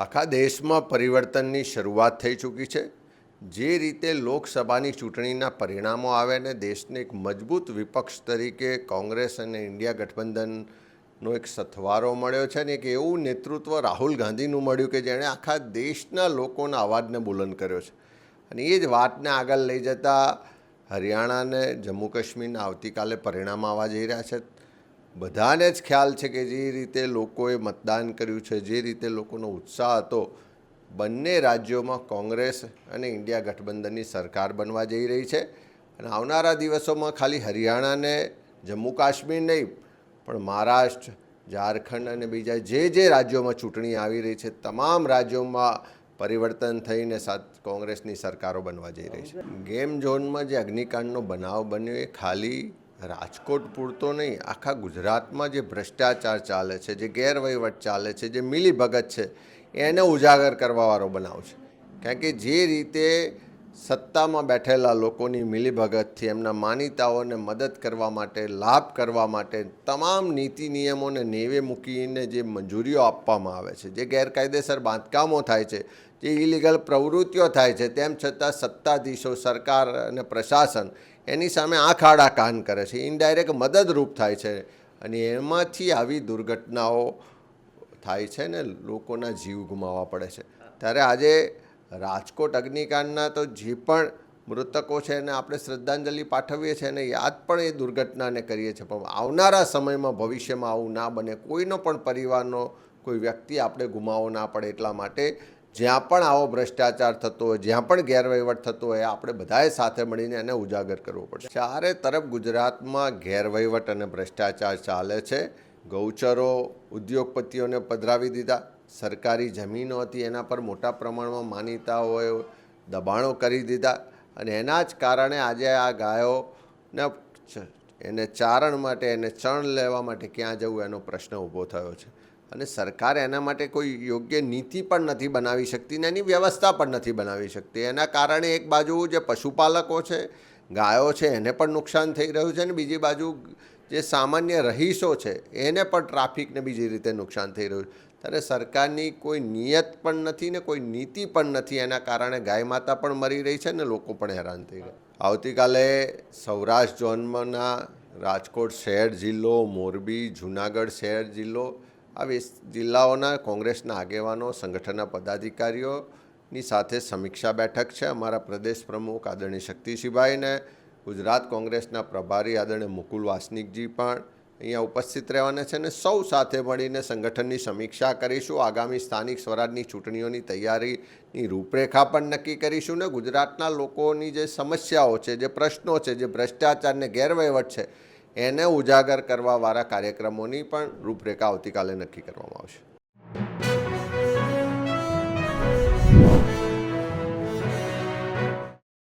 આખા દેશમાં પરિવર્તનની શરૂઆત થઈ ચૂકી છે. જે રીતે લોકસભાની ચૂંટણીના પરિણામો આવે ને દેશને એક મજબૂત વિપક્ષ તરીકે કોંગ્રેસ અને ઇન્ડિયા ગઠબંધનનો એક સથવારો મળ્યો છે ને એક એવું નેતૃત્વ રાહુલ ગાંધીનું મળ્યું કે જેણે આખા દેશના લોકોના અવાજને બુલંદ કર્યો છે. અને એ જ વાતને આગળ લઈ જતાં હરિયાણાને જમ્મુ કાશ્મીરના આવતીકાલે પરિણામ આવવા જઈ રહ્યા છે. બધાને જ ખ્યાલ છે કે જે રીતે લોકોએ મતદાન કર્યું છે, જે રીતે લોકોનો ઉત્સાહ હતો, બંને રાજ્યોમાં કોંગ્રેસ અને ઇન્ડિયા ગઠબંધનની સરકાર બનવા જઈ રહી છે. અને આવનારા દિવસોમાં ખાલી હરિયાણાને જમ્મુ કાશ્મીર નહીં, પણ મહારાષ્ટ્ર, ઝારખંડ અને બીજા જે જે રાજ્યોમાં ચૂંટણી આવી રહી છે, તમામ રાજ્યોમાં પરિવર્તન થઈને સાત કોંગ્રેસની સરકારો બનવા જઈ રહી છે. ગેમ ઝોનમાં જે અગ્નિકાંડનો બનાવ બન્યો એ ખાલી રાજકોટ પૂરતો નહીં, આખા ગુજરાતમાં જે ભ્રષ્ટાચાર ચાલે છે, જે ગેરવહીવટ ચાલે છે, જે મિલીભગત છે, એને ઉજાગર કરવાવાળો બનાવ છે. કારણ કે જે રીતે સત્તામાં બેઠેલા લોકોની મિલીભગતથી એમના માનીતાઓને મદદ કરવા માટે, લાભ કરવા માટે તમામ નીતિ નિયમોને નેવે મૂકીને જે મંજૂરીઓ આપવામાં આવે છે, જે ગેરકાયદેસર બાંધકામો થાય છે, જે ઇલીગલ પ્રવૃત્તિઓ થાય છે, તેમ છતાં સત્તાધીશો સરકાર અને પ્રશાસન એની સામે આંખ આડા કાન કરે છે ઇનડાયરેક્ટ મદદરૂપ થાય છે અને એમાંથી આવી દુર્ઘટનાઓ થાય છે ને લોકોના જીવ ગુમાવવા પડે છે. ત્યારે આજે રાજકોટ અગ્નિકાંડના તો જે પણ મૃતકો છે એને આપણે શ્રદ્ધાંજલિ પાઠવીએ છીએ અને યાદ પણ એ દુર્ઘટનાને કરીએ છીએ. પણ આવનારા સમયમાં ભવિષ્યમાં આવું ના બને. કોઈનો પણ પરિવારનો કોઈ વ્યક્તિ આપણે ગુમાવો ના પડે એટલા માટે જ્યાં પણ આવો ભ્રષ્ટાચાર થતો હોય, જ્યાં પણ ગેરવહીવટ થતો હોય આપણે બધાએ સાથે મળીને એને ઉજાગર કરવો પડશે. ચારે તરફ ગુજરાતમાં ગેરવહીવટ અને ભ્રષ્ટાચાર ચાલે છે. ગૌચરો ઉદ્યોગપતિઓને પધરાવી દીધા. સરકારી જમીનો હતી, એના પર મોટા પ્રમાણમાં માનીતાઓએ દબાણો કરી દીધા અને એના જ કારણે આજે આ ગાયોને એને ચારણ માટે, એને ચણ લેવા માટે ક્યાં જવું એનો પ્રશ્ન ઊભો થયો છે. અને સરકાર એના માટે કોઈ યોગ્ય નીતિ પણ નથી બનાવી શકતી ને એની વ્યવસ્થા પણ નથી બનાવી શકતી. એના કારણે એક બાજુ જે પશુપાલકો છે, ગાયો છે, એને પણ નુકસાન થઈ રહ્યું છે અને બીજી બાજુ જે સામાન્ય રહીશો છે, એને પણ ટ્રાફિકને બીજી રીતે નુકસાન થઈ રહ્યું છે. ત્યારે સરકારની કોઈ નિયત પણ નથી ને કોઈ નીતિ પણ નથી, એના કારણે ગાય માતા પણ મરી રહી છે ને લોકો પણ હેરાન થઈ રહ્યા આવતીકાલે સૌરાષ્ટ્ર ઝોનમાંના રાજકોટ શહેર જિલ્લો, મોરબી, જુનાગઢ શહેર જિલ્લો આ વિસ- જિલ્લાઓના કોંગ્રેસના આગેવાનો, સંગઠનના પદાધિકારીઓની સાથે સમીક્ષા બેઠક છે. અમારા પ્રદેશ પ્રમુખ આદરણીય શક્તિસિંહભાઈ ને ગુજરાત કોંગ્રેસના પ્રભારી આદરણીય મુકુલ વાસનિકજી પણ અહીંયા ઉપસ્થિત રહેવાના છે અને સૌ સાથે મળીને સંગઠનની સમીક્ષા કરીશું. આગામી સ્થાનિક સ્વરાજની ચૂંટણીઓની તૈયારીની રૂપરેખા પણ નક્કી કરીશું ને ગુજરાતના લોકોની જે સમસ્યાઓ છે, જે પ્રશ્નો છે, જે ભ્રષ્ટાચારને ગેરવહીવટ છે, એને ઉજાગર કરવાવાળા કાર્યક્રમોની પણ રૂપરેખા આવતીકાલે નક્કી કરવામાં આવશે.